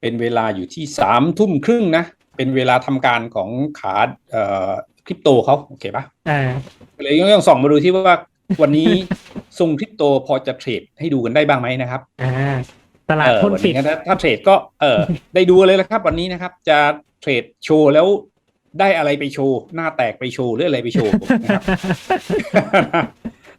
เป็นเวลาอยู่ที่สามทุ่มครึ่งนะ เป็นเวลาทำการของขาเอ่อคริปโตเขาโอเคปะอ่าเลยต้องส่องมาดูที่ว่าวันนี้ทรงคริปโตพอจะเทรดให้ดูกันได้บ้างไหมนะครับอ่าตลาดเออหุ้นวันปิดนี้ถ้าถ้าเทรดก็เออได้ดูเลยละครับ วันนี้นะครับ จะเทรดโชว์แล้วได้อะไรไปโชว์ หน้าแตกไปโชว์หรืออะไรไปโชว์นะครับ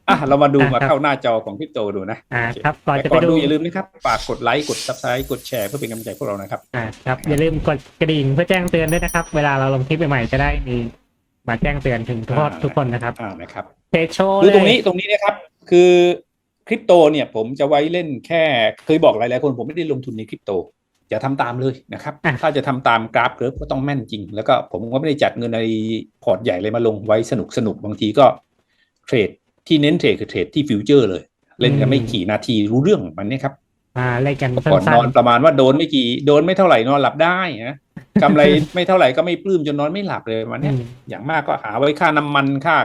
อะเรามาดูมาเข้าหน้าจอของคริปโตดูนะอ่าโอเคครับก่อนแต่จะก่ไปอนดูดูอย่าลืมนะครับฝากกดไลค์กดซับสไครต์กดแชร์เพื่อเป็นกำลังใจพวกเรานะครับอ่าครับอย่าลืมกดกระดิ่งเพื่อแจ้งเตือนด้วยนะครับ เวลาเราลงคลิปใหม่ๆจะได้มีมาแจ้งเตือนถึงทุกคนอ่าทุกคนนะครับอ่านะครับเพจโชว์คือเลยตรงนี้ตรงนี้นะครับ คือคริปโตเนี่ยผมจะไว้เล่นแค่เคยบอกหลายๆคนผมไม่ได้ลงทุนในคริปโตอย่าทำตามเลยนะครับ ถ้าจะทำตามกราฟเกิร์ฟก็ต้องแม่นจริง แล้วก็ผมก็ไม่ได้จัดเงินในพอร์ตใหญ่เลยมาลงไว้สนุกสนุกบางทีก็เทรด ที่เน้นเทรดคือเทรดที่ฟิวเจอร์เลย เล่นกันไม่กี่นาทีรู้เรื่องมันเนี่ยครับอ่าเล่นกันก่อนสั้นอนนประมาณว่าโดนไม่กี่โดนไม่เท่าไหร่นอนหลับได้นะกำไรไม่เท่าไหร่ก็ไม่ปลื้มจนนอนไม่หลับเลยวันๆเนี้ยอืมอย่างมากก็หาไว้ค่าน้ำมันค่า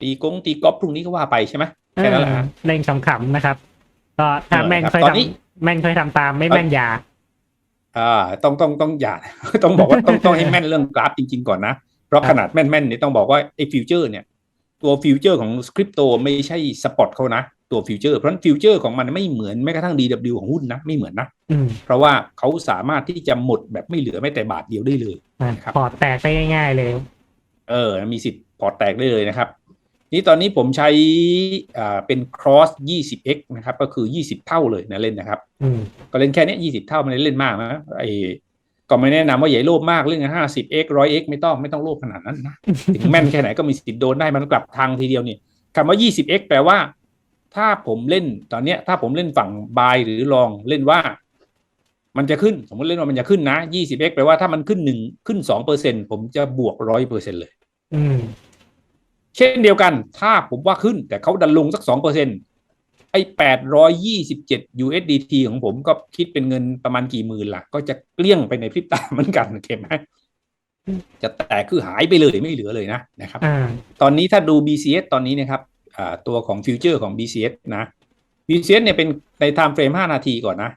ตีกงตีกอล์ฟพรุ่งนี้ก็ว่าไปใช่ไหมแค่นั้นแหละฮะเล่นขำๆนะครับ ก็ถ้าเออแม่นครับค่อยตอนนี้ทำแม่นค่อยทำตามไม่แม่นอยาอ่าต้องต้องต้องอย่าต้องบอกว่าต้องต้องให้แม่นเรื่องกราฟจริง ๆ ก่อนนะ เพราะครับขนาดแม่นๆเนี่ยต้องบอกว่าไอ้ฟิวเจอร์เนี่ย ตัวฟิวเจอร์ของคริปโตไม่ใช่สปอตเขานะ ตัวฟิวเจอร์เพราะฉะนั้นฟิวเจอร์ของมันไม่เหมือนแม้กระทั่ง DW ของหุ้นนะ ไม่เหมือนนะอืมเพราะว่าเขาสามารถที่จะหมดแบบไม่เหลือแม้แต่บาทเดียวได้เลยอ่าครับพอร์ตแตกได้ง่าย ๆ เลย เออ มีสิทธิ์พอร์ตแตกได้เลยนะครับ นี่ตอนนี้ผมใช้อ่าเป็น cross 20x นะครับ ก็คือ 20 เท่าเลยนะเล่นนะครับอืมก็เล่นแค่เนี้ย20 เท่ามันเล่นมากนะไอ้ ก็ไม่แนะนำว่าอย่าโลภมากเล่นกัน 50x 100x ไม่ต้องไม่ต้องโลภขนาดนั้นนะถึงแม่นแค่ไหนก็มีสิทธิ์โดนได้มันกลับทางทีเดียวนี่คำว่า 20x แปลว่า ถ้าผมเล่นตอนเนี้ย ถ้าผมเล่นฝั่งบายหรือลองเล่นว่า มันจะขึ้นสมมติเล่นว่ามันจะขึ้นนะ 20x แปลว่าถ้ามันขึ้นหนึ่งขึ้น2เปอร์เซ็นผมจะบวกร้อยเปอร์เซ็นเลย อืมเช่นเดียวกัน ถ้าผมว่าขึ้นแต่เขาดันลงสักสองเปอร์เซ็นไอ้แปดร้อยยี่สิบเจ็ด USDT ของผมก็คิดเป็นเงินประมาณกี่หมื่นล่ะ ก็จะเกลี้ยงไปในพริบตาเหมือนกันโอเคไหมจะแตกคือหายไปเลยไม่เหลือเลยนะนะครับอ่าตอนนี้ถ้าดู BCS ตอนนี้นะครับอ่าตัวของฟิวเจอร์ของ BCS นะ BCS เนี่ยเป็นในไทม์เฟรม5นาทีก่อนนะ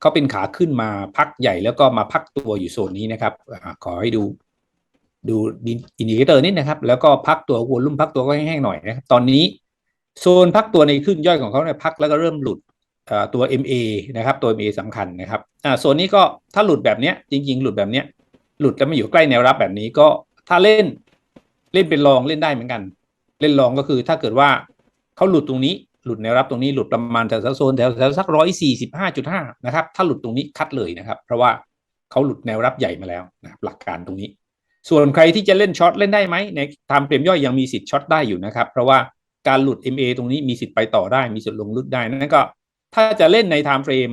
เขาเป็นขาขึ้นมาพักใหญ่แล้วก็มาพักตัวอยู่โซนนี้นะครับอาขอให้ดูดูอินดิเคเตอร์นิดนะครับ แล้วก็พักตัววอลุ่มพักตัวก็แห้งๆหน่อยนะครับ ตอนนี้ โซนพักตัวในขึ้นย่อยของเขาเนี่ยพักแล้วก็เริ่มหลุดตัว MA นะครับ ตัว MA สำคัญนะครับโซนนี้ก็ถ้าหลุดแบบเนี้ยจริง ๆ หลุดแบบเนี้ยหลุดแล้วมาอยู่ใกล้แนวรับแบบนี้ก็ถ้าเล่นเล่นเป็นรองเล่นได้เหมือนกัน เล่นรองก็คือถ้าเกิดว่าเขาหลุดตรงนี้หลุดแนวรับตรงนี้หลุดประมาณแถวโซนแถวแถวสักร้อยสี่สิบห้าจุดห้านะครับ ถ้าหลุดตรงนี้คัดเลยนะครับ เพราะว่าเขาหลุดแนวรับใหญ่มาแล้วนะครับหลักการตรงนี้ ส่วนใครที่จะเล่นช็อตเล่นได้ไหมในไทม์เฟรมย่อยยังมีสิทธิ์ช็อตได้อยู่นะครับ เพราะว่า การหลุด MA ตรงนี้มีสิทธิ์ไปต่อได้ มีสิทธิ์ลงลึกได้ นั่นก็ ถ้าจะเล่นในไทม์เฟรม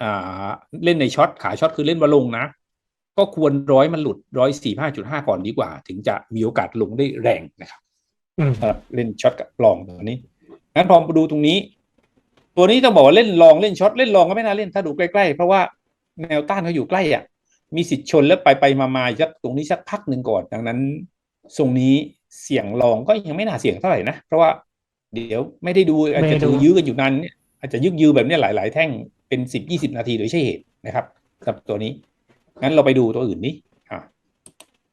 อ่าเล่นในช็อตขาช็อตคือเล่นวาลงนะ ก็ควรร้อยมันหลุดร้อยสี่ห้าจุดห้าก่อนดีกว่า ถึงจะมีโอกาสลงได้แรงนะครับอืมสำหรับเล่นช็อตกับลองตัวนี้งั้นพอมาดูตรงนี้ ตัวนี้ต้องบอกว่าเล่นลองเล่นช็อตเล่นลองก็ไม่น่าเล่นถ้าดูใกล้ๆ เพราะว่าแนวต้านเขาอยู่ใกล้อะมีสิทธิ์ชนแล้วไปไปมามาสักตรงนี้สักพักหนึ่งก่อน ดังนั้นทรงนี้ เสี่ยงลองก็ยังไม่น่าเสี่ยงเท่าไหร่นะเพราะว่าเดี๋ยวไม่ได้ดูอาจจะถือยื้อกันอยู่นานเนี่ยอาจจะยึกยือแบบเนี้ยหลาย ๆ แท่งเป็นสิบยี่สิบนาทีโดยใช่เหตุนะครับสำหรับตัวนี้งั้นเราไปดูตัวอื่นนี้อะ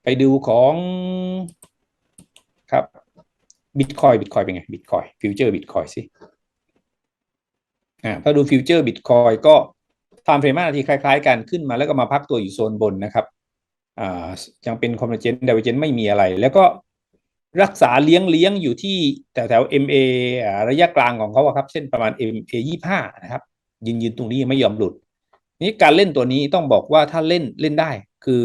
ไปดูของครับบิตคอยบิตคอยเป็นไงบิตคอยฟิวเจอร์บิตคอยสิอ่าถ้าดูฟิวเจอร์บิตคอยก็ไทม์เฟรมนาทีคล้าย ๆ กันขึ้นมาแล้วก็มาพักตัวอยู่โซนบนนะครับอ่ายังเป็นคอมเมเจนต์ดาวเจนไม่มีอะไร แล้วก็ รักษาเลี้ยงเลี้ยงอยู่ที่แถวแถว MA อ่าระยะกลางของเขาอะครับ เช่นประมาณ MA ยี่ห้านะครับ ยืนยืนตรงนี้ยังไม่ยอมหลุด นี่การเล่นตัวนี้ต้องบอกว่าถ้าเล่นเล่นได้ คือ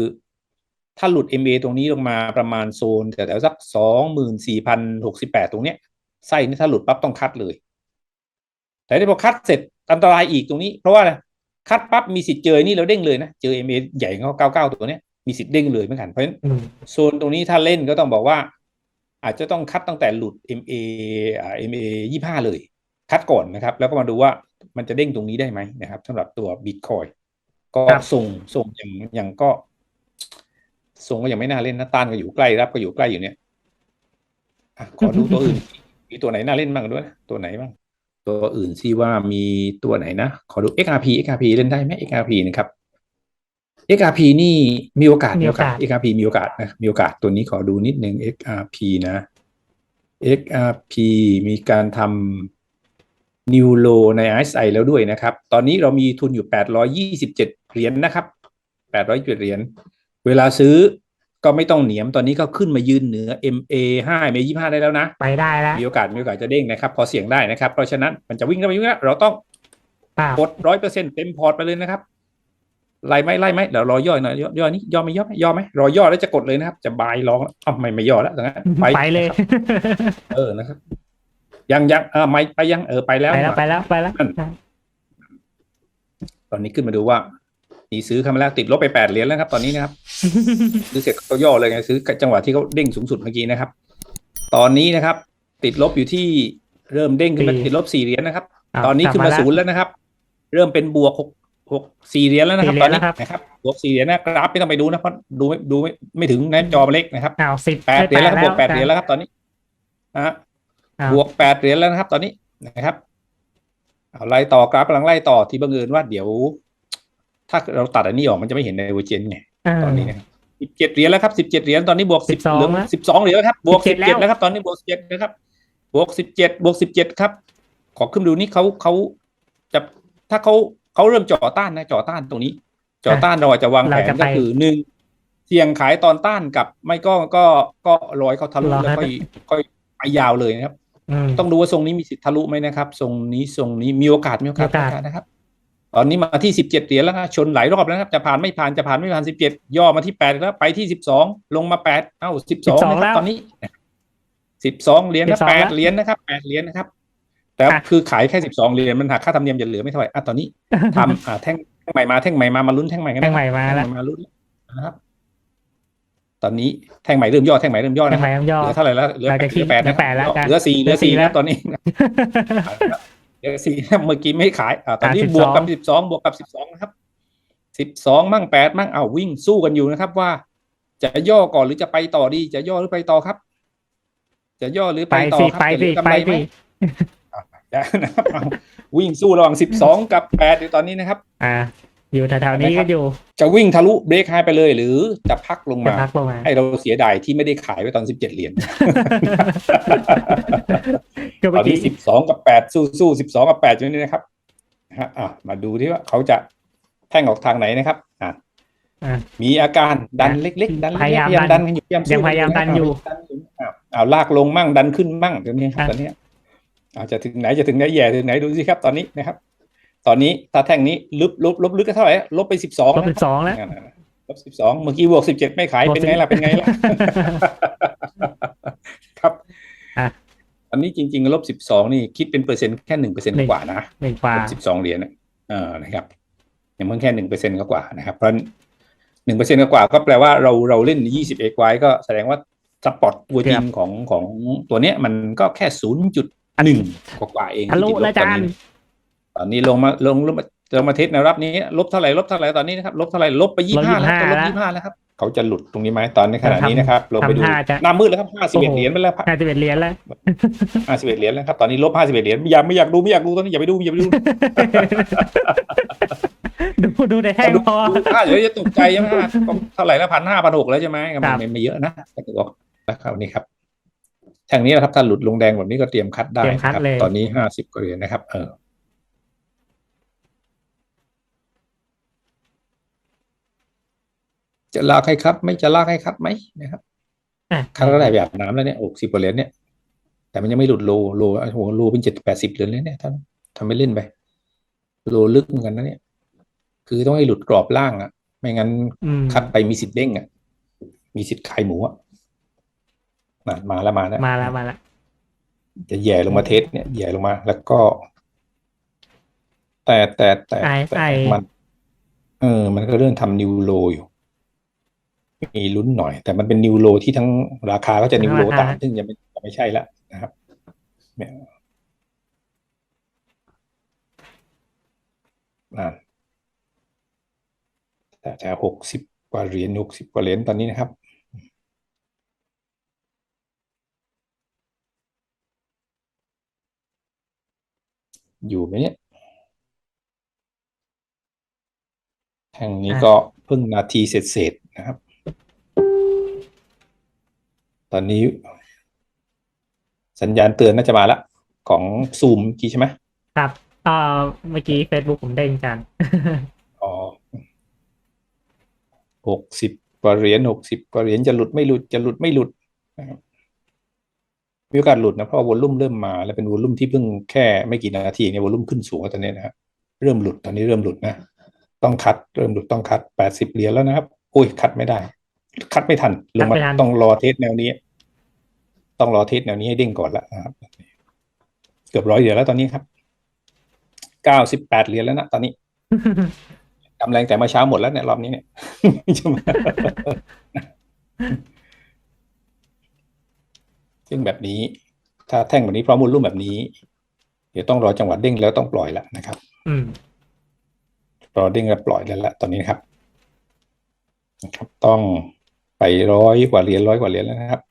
ถ้าหลุด MA ตรงนี้ลงมาประมาณโซนแถวๆสักสองหมื่นสี่พันหกสิบแปดตรงเนี้ยไส้นี่ถ้าหลุดปั๊บต้องคัดเลย แต่ถ้าพอคัดเสร็จอันตรายอีกตรงนี้ เพราะว่าอะไรคัดปั๊บมีสิทธิ์เจอนี่เราเด้งเลยนะเจอ MA ใหญ่ของเขาเก้าเก้าตัวเนี้ยมีสิทธิ์เด้งเลยเหมือนกันเพราะฉะนั้นอืมโซนตรงนี้ถ้าเล่นก็ต้องบอกว่า อาจจะต้องคัดตั้งแต่หลุด MA อ่า MA ยี่ห้าเลย คัดก่อนนะครับ แล้วก็มาดูว่ามันจะเด้งตรงนี้ได้ไหมนะครับสำหรับตัว Bitcoin ก็ครับส่งส่งอย่างอย่างก็ส่งก็ยังไม่น่าเล่นนะต้านก็อยู่ใกล้รับก็อยู่ใกล้อยู่เนี่ยอะขอดูตัวอื่น มีตัวไหนน่าเล่นบ้างด้วยนะตัวไหนบ้าง ตัวอื่นที่ว่ามีตัวไหนนะ ขอดู XRP XRP เล่นได้ไหม XRP นะครับ XRP นี่มีโอกาสมีโอกาส XRP มีโอกาสนะมีโอกาสตัวนี้ขอดูนิดนึง XRP นะ XRP มีการทำ New Low ใน RSI แล้วด้วยนะครับ ตอนนี้เรามีทุนอยู่ 827 เหรียญนะครับ827เหรียญ เวลาซื้อก็ไม่ต้องเหนียมตอนนี้ก็ขึ้นมายืนเหนือ MA 5 MA 25 ได้แล้วนะ ไปได้แล้ว มีโอกาสมีโอกาสจะเด้งนะครับ พอเสี่ยงได้นะครับ เพราะฉะนั้นมันจะวิ่งได้ไหมวิ่งได้เราต้องเปล่ากดร้อยเปอร์เซ็นต์เต็มพอร์ตไปเลยนะครับ ไล่ไหมไล่ไหมเดี๋ยวรอย่อยหน่อยย่อย่อนี้ย่อไหม่ย่อไหมย่อไหมรอย่อแล้วจะกดเลยนะครับ จะบายลองอ้าวไม่ไม่ย่อแล้วดังนั้นไปเลยนะครับเออนะครับ ยังยังเออไม่ไปยังเออไปแล้ว ไปแล้วไปแล้วไปแล้วตอนนี้ขึ้นมาดูว่ามีซื้อเข้ามาแล้วติดลบไปแปดเหรียญแล้วครับ ตอนนี้นะครับซื้อเสร็จก็ย่อเลยไงซื้อจังหวะที่เขาเด้งสูงสุดเมื่อกี้นะครับ ตอนนี้นะครับ ติดลบอยู่ที่เริ่มเด้งขึ้นมาสี่ติดลบสี่เหรียญนะครับาวตอนนี้ขึ้นมาลับศูนย์แล้วนะครับ เริ่มเป็นบวกหก หกสี่เหรียญแล้วนะครับสี่ตเหรีอยนญนี้แล้วครับ นะครับบวกสี่เหรียญนะกราฟไม่ต้องไปดูนะเพราะดูไม่ดูไม่ไม่ถึงนะจอมันเล็กนะครับอ้าวสิบแปดเหรียญแล้วครับบวกแปดจ้ะเหรียญแล้วครับตอนนี้นะฮะอ้าวบวกแปดเหรียญแล้วนะครับ ตอนนี้นะครับเอาไล่ต่อกราฟกำลังไล่ต่อที่บังเอิญว่าเดี๋ยว ถ้าเราตัดอันนี้ออกมันจะไม่เห็นในเวอร์เจนไงตอนนี้นะครับสิบเจ็ดเหรียญแล้วครับสิบเจ็ดเหรียญตอนนี้บวกสิบ12เหลือแล้วสิบสองเหรียญแล้วครับ บวกสิบ17แล้เจ็ดว แล้วครับ ตอนนี้บวกสิบเจ็ดนะครับ บวกสิบเจ็ดบวกสิบเจ็ดครับ ขอขึ้นดูนี่เขาเขาจะถ้าเขา เขาเริ่มจ่อต้านนะจ่อต้านตรงนี้ จ่อต้านเราอาจจะวางแผเรานจะไปก็คือหนึ่งเสี่ยงขายตอนต้านกับไม่ก็ก็ก็รอยเขาทะลุรอแล้วให้ค่อยค่อยไปยาวเลยนะครับอืมต้องดูว่าทรงนี้มีสิทธิ์ทะลุไหมนะครับทรงนี้ทรงนี้มีโอกาสมีโอกาสมีโอกาสมีโอกาสนะครับ ตอนนี้มาที่สิบเจ็ดเหรียญแล้วนะชนหลายรอบแล้วนะครับ จะผ่านไม่ผ่านจะผ่านไม่ผ่านสิบเจ็ดย่อมาที่แปดแล้วไปที่สิบสองลงมาแปดเอ้าสิบสองนะครับตอนนี้สิบสองเหรียญนะ12แปดแล้วเหรียญนะครับแปดเหรียญนะครับ แต่อะคือขายแค่สิบสองเหรียญมันหักค่าธรรมเนียมจะเหลือไม่เท่าไหร่อะตอนนี้ทำอ่าแท่งแท่งใหม่มาแท่งใหม่มามาลุ้นแท่งใหม่กันแท่นะงใหม่มาแล้วแท่งใหม่มาลุ้นนะครับ ตอนนี้แท่งใหม่เริ่มย่อแท่งใหม่เริ่มย่อแท่นะงคใหรับม่ย่อเหลือเท่าไหร่แล้วเหลือเราจะเหลือแปดเหลือแปดแล้วนะครับจ้ะเหลือสี่เหลือสี่เหลือสี่แล้วตอนนี้เหลือสี่เมื่อกี้ไม่ขายอ่าตอนนี้อะบวกกับ12สิบสองบวกกับสิบสองนะครับสิบสองมั่งแปดมั่งเอาวิ่งสู้กันอยู่นะครับว่า จะย่อก่อนหรือจะไปต่อดี จะย่อหรือไปต่อครับ จะย่อหรือไปไปต่อสิครับไปจะเหลืสิอกำไปไรไหมสิได้ นะครับเอาวิ่งสู้ระหว่างสิบสองกับแปดอยู่ตอนนี้นะครับ อ่า อยู่แถวๆนี้ก็อยู่ จะวิ่งทะลุเบรกไฮไปเลย หรือจะพักลงจะมาพักลงมา ให้เราเสียดายที่ไม่ได้ขายไว้ตอนสิบเจ็ดเหรียญก็ตเมื่ออนกี้นี้สิบสองกับแปดสู้สู้สิบสองกับแปดอยู่นี่นะครับนะฮะอะมาดูที่ว่าเขาจะแท่งออกทางไหนนะครับ อะอะมีอาการดันเล็ก ๆ ดันเล็กๆพยายามพยายามดัดันนกันอยู่พยายามสู้ยังพยายามดันอยู่ดันอยู่อ้าวอ้าวลากลงมั่งดันขึ้นมั่งตอนนี้ครับอะตอนนี้ อาจจะถึงไหนจะถึงไหนแย่ถึงไหนดูสิครับตอนนี้นะครับ ตอนนี้ถ้าแท่งนี้ลบลบลบลึกก็เท่าไหร่ลบไปสิบสองลบสิบสองแล้วลบสิบสองเมื่อกี้บวกสิบเจ็ดไม่ขายบวกเป็นไงล่ะเป็นไงล่ะครับอะอันนี้จริงๆลบสิบสองนี่คิดเป็นเปอร์เซ็นต์แค่หนึ่งเปอร์เซ็นต์หนึ่งกว่านะหนึ่งกว่าสิบสองเหรียญเนี่ยเออนะครับอย่างเพิ่งแค่หนึ่งเปอร์เซ็นต์กว่านะครับ เพราะหนึ่งเปอร์เซ็นต์กว่าก็แปลว่าเราเราเล่นยี่สิบเอกไว้ก็แสดงว่าสปอร์ตตัวจริงของของตัวเนี้ยมันก็แค่ศูนย์จุด หนึ่งกว่าๆเองทะลุที่ติดแล้วบตอนจานนี้ตอนนี้ลงมาลงลงมาลงมาเทสแนวรับนี้ ลบเท่าไหร่ลบเท่าไหร่ตอนนี้นะครับลบเท่าไหร่ลบไปยี่ลบห้าแล้ว25ลบแล้วยี่ห้าแล้วครับเขาจะหลุดตรงนี้ไหมตอนนี้ขณะนี้นะครับลงไปดูทำท่าจะหน้ามืดแล้วครับห้าสิบเอ็ดโอ้โหเหรียญไปแล้วห้าสิบเอ็ดเหรียญแล้วห้าสิบเอ็ดเหรียญแล้วครับตอนนี้ลบห้าสิบเอ็ดเหรียญไม่อยากไม่อยากดูไม่อยากดูตอนนี้อย่าไปดูอย่าไปดูดูดูในแท่งพอดูค่าเดี๋ยวจะตกใจใช่ไหมฮะก็เท่าไหร่แล้วพันห้าพันหกแล้วใช่ไหมก็ครับไม่ไม่เยอะนะก็ถือว่านะครับนี่ครับ ทางนี้นะครับถ้าหลุดลงแดงแบบนี้ก็เตรียมคัดได้เตรียมคัดนะครับเลยตอนนี้ห้าสิบกว่าเหรียญนะครับ เออจะลากให้คัดไหม่จะลากให้คัดไหมนะครับอะคัดก็ได้แบบน้ำแล้วเนี่ยหกสิบกว่าเหรียญเนี่ย แต่มันยังไม่หลุดโลโลโอ้โหโลเป็นเจ็ดแปดสิบเหรียญเลยเนี่ยท่านทำไม่เล่นไปโลลึกเหมือนกันนะเนี่ย คือต้องให้หลุดกรอบล่างอะ ไม่งั้นอืมคัดไปมีสิทธิ์เด้งอะ มีสิทธิ์ขายหมูอะ มามาแล้วมาแล้วมาแล้วมาแล้วจะแย่ลงมาเทสเนี่ยแย่ลงมา แล้วก็ แต่แต่แต่ไอแต่ไอมัน เออ มันก็เรื่องทำนิวโลอยู่ มีลุ้นหน่อย แต่มันเป็นนิวโลที่ทั้งราคาก็จะนิวโลต่ำซึ่งยังไม่ยังไม่ใช่ละนะครับเนี่ยอ่าแต่จะหกสิบกว่าเหรียญหกสิบกว่าเหรียญตอนนี้นะครับ อยู่ไหมเนี่ยแท่งนี้ก็เพิ่งนาทีเศษๆนะครับ ตอนนี้ สัญญาณเตือนน่าจะมาละของซูมกี้ใช่ไหมครับเอ่อเมื่อกี้ Facebook ผมเด้งจันอ๋อหกสิบกว่าเหรียญหกสิบกว่าเหรียญจะหลุดไม่หลุดจะหลุดไม่หลุดนะครับ มีโอกาสหลุดนะเพราะวอลลุ่มเริ่มมาแล้วเป็นวอลลุ่มที่เพิ่งแค่ไม่กี่นาทีเนี่ยวอลลุ่มขึ้นสูงแล้วตอนนี้นะครับเริ่มหลุดตอนนี้เริ่มหลุดนะ ต้องคัดเริ่มหลุดต้องคัดแปดสิบเหรียญแล้วนะครับอุ้ยคัดไม่ได้ คัดไม่ทันลงมาคัดไม่ทันต้องรอเทสแนวนี้ ต้องรอเทสแนวนี้ให้เด้งก่อนละนะครับ เกือบร้อยเหรียญแล้วตอนนี้ครับเก้าสิบแปดเหรียญแล้วนะตอนนี้กำแรงแต่เมาเช้าหมดแล้วเนี่ยรอบนี้เนี่ยใช่ไหม ซึ่งแบบนี้ถ้าแท่งแบบนี้พร้อมมูลรุ่มแบบนี้ เดี๋ยวต้องรอจังหวะเด้งแล้วต้องปล่อยละนะครับ อืมรอเด้งแล้วปล่อยแล้วละตอนนี้นะครับนะครับ ต้องไปร้อยกว่าเหรียญร้อยกว่าเหรียญแล้วนะครับ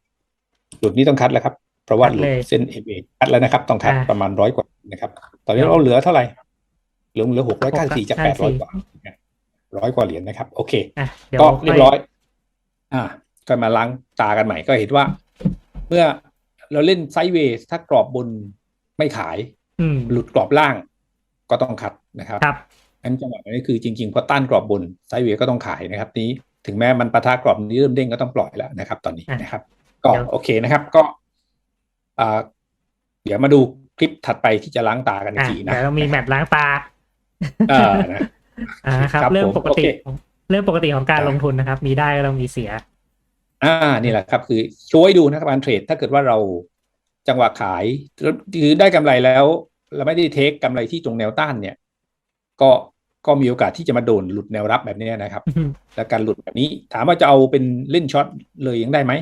หลุดนี้ต้องคัดแล้วครับ เพราะว่าคัดหลุเลดยเส้นเอเคัดแล้วนะครับ ต้องคัดอ่าประมาณร้อยกว่านะครับ ตอนนี้เราเหลือเท่าไหร่เหลือเหลือหกร้อยเก้าสี่จากแปดร้อยกว่าร้อยกว่าเหรียญนะครับ โอเคอะเดี๋ยวก็ค่เรียบร้อย อ่า ก็มาล้างตากันใหม่ก็เห็นว่า เมื่อ เราเล่นไซด์เวย์ถ้ากรอบบนไม่ขายอืมหลุดกรอบล่างก็ต้องคัดนะครับครับอันจังหวะนี้คือจริงๆพอต้านกรอบบนไซด์เวย์ก็ต้องขายนะครับ นี้ถึงแม้มันปะทะกรอบนี้เริ่มเด้งก็ต้องปล่อยแล้วนะครับ ตอนนี้อะนะครับ ก็เดี๋ยวโอเคนะครับ ก็อ่าเดี๋ยวมาดูคลิปถัดไปที่จะล้างตากันอีกอะทีนะเดี๋ยวเรามีแมตช์ล้างตาเออนะอ่าครับครับ เรื่องผมปกติโอเคของเรื่องปกติของการครับลงทุนนะครับ มีได้ก็ต้องมีเสีย อ่านี่แหละครับ คือช่วยดูนะครับการเทรดถ้าเกิดว่าเราจังหวะขายคือได้กำไรแล้ว เราไม่ได้เทคกำไรที่ตรงแนวต้านเนี่ย ก็ก็มีโอกาสที่จะมาโดนหลุดแนวรับแบบนี้นะครับ และการหลุดแบบนี้ ถามว่าจะเอาเป็นเล่นช็อตเลยยังได้ไหม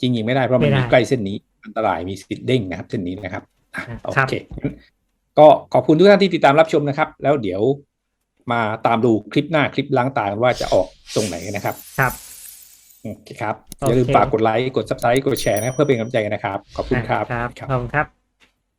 จริงๆไม่ได้เพราะมันไม่ได้อยู่ใกล้เส้นนี้ อันตรายมีสิทธิ์เด้งนะครับ เส้นนี้นะครับอะครับโอเคงั้นก็ขอบคุณทุกท่านที่ติดตามรับชมนะครับ แล้วเดี๋ยวมาตามดูคลิปหน้าคลิปล้างตากันว่าจะออกตรงไหนนะครับ ครับ โอเคครับโอเคอย่าลืมฝากกดไลค์ กด subscribe กดแชร์นะครับเพื่อเป็นกำลังใจกันนะครับ ขอบคุณครับ ครับครับขอบคุณครับ